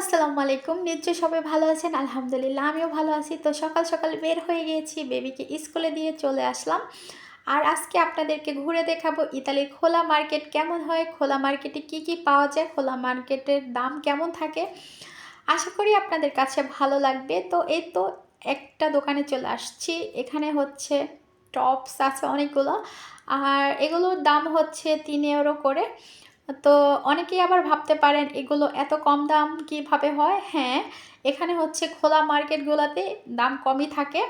আসসালামু আলাইকুম নিশ্চয়ই সবাই ভালো আছেন? আলহামদুলিল্লাহ, আমিও ভালো আছি। তো সকাল সকাল বের হয়ে গিয়েছি, বেবিকে স্কুলে দিয়ে চলে আসলাম। আর আজকে আপনাদেরকে ঘুরে দেখাবো ইতালির খোলা মার্কেট কেমন হয়, খোলা মার্কেটে কি কি পাওয়া যায়, খোলা মার্কেটের দাম কেমন থাকে। আশা করি আপনাদের কাছে ভালো লাগবে। তো এই তো একটা দোকানে চলে আসছি। এখানে হচ্ছে টপস আছে অনেকগুলো। আর এগুলোর দাম হচ্ছে তিন ইউরো করে। তো অনেকেই আবার ভাবতে পারেন, এগুলো এত কম দাম কীভাবে হয়? হ্যাঁ এখানে হচ্ছে খোলা মার্কেটগুলোতে দাম কমই থাকে।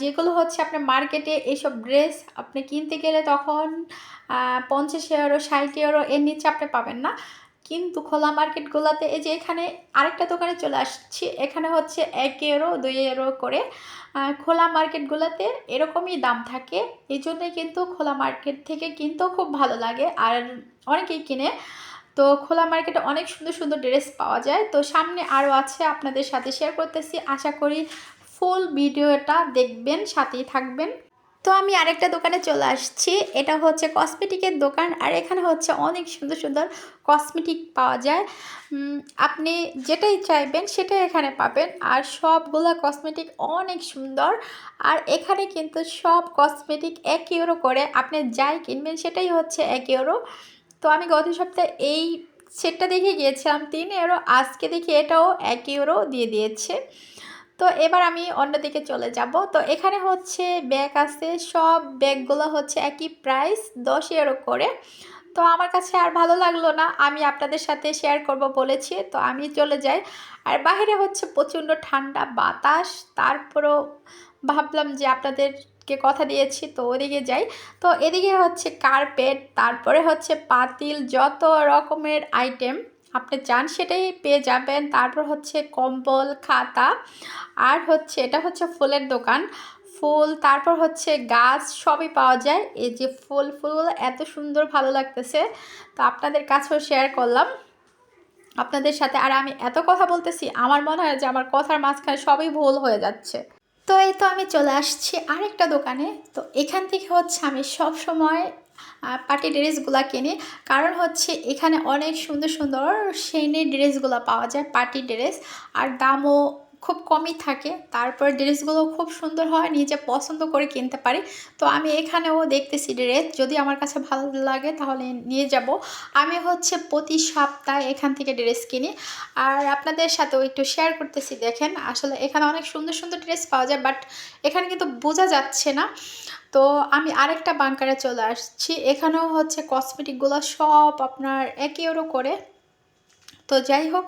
যেগুলো হচ্ছে আপনার মার্কেটে এইসব ড্রেস আপনি কিনতে গেলে তখন পঞ্চাশ ইউরো ষাট ইউরো এর নিচে আপনি পাবেন না। কিন্তু খোলা মার্কেটগুলোতে এই যে এখানে আরেকটা দোকানে চলে আসছি, এখানে হচ্ছে এক ইউরো দুই ইউরো করে। খোলা মার্কেটগুলোতে এরকমই দাম থাকে, এই জন্যই কিন্তু খোলা মার্কেট থেকে কিনতেও খুব ভালো লাগে, আর অনেকেই কিনে। তো খোলা মার্কেটে অনেক সুন্দর সুন্দর ড্রেস পাওয়া যায়। তো সামনে আরও আছে, আপনাদের সাথে শেয়ার করতেছি। আশা করি ফুল ভিডিওটা দেখবেন, সাথেই থাকবেন। তো আমি আরেকটা দোকানে চলে আসছি। এটা হচ্ছে কসমেটিকের দোকান আর এখানে হচ্ছে অনেক সুন্দর সুন্দর কসমেটিক পাওয়া যায়। আপনি যেটাই চাইবেন সেটাই এখানে পাবেন। আর সবগুলো কসমেটিক অনেক সুন্দর। আর এখানে কিন্তু সব কসমেটিক এক ইউরো করে আপনি যাই কিনবেন সেটাই হচ্ছে এক ইউরো। তো আমি গত সপ্তাহে এই সেটটা দেখে গিয়েছিলাম, তিন ইউরো। আজকে দেখি এটাও এক ইউরো দিয়ে দিয়েছে। তো এবার আমি অন্যদিকে চলে যাব। তো এখানে হচ্ছে ব্যাগ আছে, সব ব্যাগগুলো হচ্ছে একই প্রাইস দশ ইউরো করে। তো আমার কাছে আর ভালো লাগল না, আমি আপনাদের সাথে শেয়ার করব বলেছি, তো আমি চলে যাই। আর বাইরে হচ্ছে প্রচণ্ড ঠান্ডা বাতাস, তারপরও ভাবলাম যে আপনাদেরকে কথা দিয়েছি, তো ওদিকে যাই। তো এদিকে হচ্ছে কার্পেট তারপরে হচ্ছে পাতিল, যত রকমের আইটেম আপনি চান সেটাই পেয়ে যাবেন। তারপর হচ্ছে কম্বল, খাতা আর হচ্ছে, এটা হচ্ছে ফুলের দোকান। ফুল, তারপর হচ্ছে গাছ সবই পাওয়া যায়। এই যে ফুল ফুলগুলো এত সুন্দর ভালো লাগতেছে। তো আপনাদের কাছেও শেয়ার করলাম। আপনাদের সাথে আর আমি এত কথা বলতেছি, আমার মনে হয় যে আমার কথার মাঝখানে সবই ভুল হয়ে যাচ্ছে। তো এই তো আমি চলে আসছি আরেকটা দোকানে। তো এখান থেকে হচ্ছে আমি সব সময় পার্টি ড্রেসগুলো কিনি। কারণ হচ্ছে এখানে অনেক সুন্দর সুন্দর সেনের ড্রেসগুলো পাওয়া যায়, পার্টি ড্রেস। আর দামও খুব কমই থাকে। তারপর ড্রেসগুলো খুব সুন্দর হয়, নিজে পছন্দ করে কিনতে পারি। তো আমি এখানেও দেখতেছি ড্রেস। যদি আমার কাছে ভালো লাগে তাহলে নিয়ে যাব। আমি হচ্ছে প্রতি সপ্তাহে এখান থেকে ড্রেস কিনি। আর আপনাদের সাথেও একটু শেয়ার করতেছি, দেখেন। আসলে এখানে অনেক সুন্দর সুন্দর ড্রেস পাওয়া যায়, বাট এখানে কিন্তু বোঝা যাচ্ছে না। তো আমি আরেকটা বাংকারে চলে আসছি। এখানেও হচ্ছে কসমেটিকগুলো সব আপনার এক ইউরো করে। তো যাই হোক,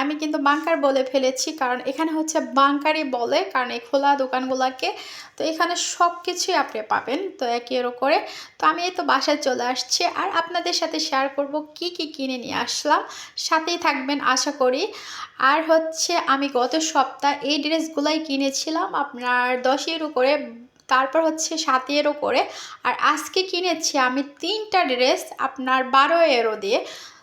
আমি কিন্তু বাংকার বলে ফেলেছি, কারণ এখানে হচ্ছে বাংকারই বলে, কারণ এই খোলা দোকানগুলোকে। তো এখানে সব কিছুই আপনি পাবেন, তো এক ইউরো করে। তো আমি এই তো বাসায় চলে আসছি, আর আপনাদের সাথে শেয়ার করব কি কি কিনে নিয়ে আসলাম। সাথেই থাকবেন, আশা করি। আর হচ্ছে আমি গত সপ্তাহ এই ড্রেসগুলাই কিনেছিলাম, আপনার দশ ইউরো করে তারপর হচ্ছে সাত এরো করে আর আজকে কিনেছি আমি তিনটা ড্রেস আপনার বারো এরো দিয়ে।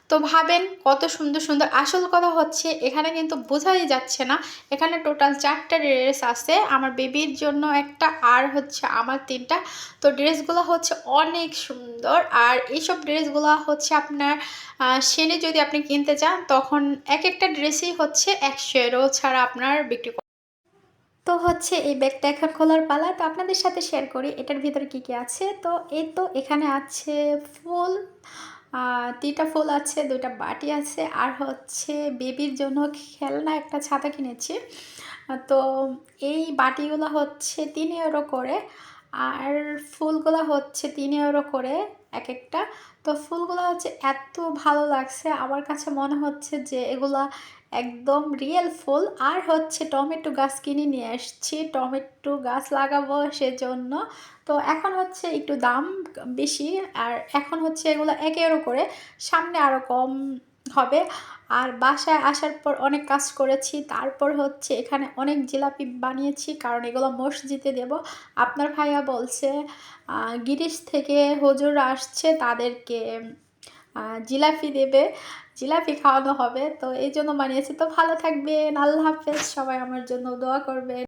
তো ভাবেন কত সুন্দর সুন্দর। আসল কথা হচ্ছে এখানে কিন্তু বোঝাই যাচ্ছে না। এখানে টোটাল চারটা ড্রেস আছে। আমার বেবির জন্য একটা আর হচ্ছে আমার তিনটা। তো ড্রেসগুলো হচ্ছে অনেক সুন্দর। আর এইসব ড্রেসগুলো হচ্ছে আপনার সেনে যদি আপনি কিনতে চান, তখন এক একটা ড্রেসই হচ্ছে একশো এরও ছাড়া আপনার বিক্রি তো হচ্ছে এই ব্যাগটা এখন খোলার পালা, তো আপনাদের সাথে শেয়ার করি, এটার ভিতরে কি কি আছে? তো এই তো এখানে আছে ফুল তিনটা ফুল আছে, দুইটা বাটি আছে, আর হচ্ছে বেবির জন্য খেলনা একটা ছাতা কিনেছি। তো এই বাটিগুলো হচ্ছে তিন ইউরো করে আর ফুলগুলো হচ্ছে তিন ইউরো করে এক একটা তো ফুলগুলো হচ্ছে এত ভালো লাগছে। আমার কাছে মনে হচ্ছে যে এগুলা একদম রিয়েল ফুল। আর হচ্ছে টমেটো গাছ কিনে নিয়ে এসছি। টমেটো গাছ লাগাবো সেজন্য। তো এখন হচ্ছে একটু দাম বেশি। আর এখন হচ্ছে এগুলো এক এরো করে। সামনে আরও কম হবে। আর বাসায় আসার পর অনেক কাজ করেছি। তারপর হচ্ছে এখানে অনেক জিলাপি বানিয়েছি, কারণ এগুলো মসজিদে দেব। আপনার ভাইয়া বলছে গিরিশ থেকে হজুর আসছে, তাদেরকে জিলাপি দেবে। জিলাপি খাওয়ানো হবে, তো এই জন্য বানিয়েছি। তো ভালো থাকবেন, আল্লাহ হাফেজ। সবাই আমার জন্য দোয়া করবেন।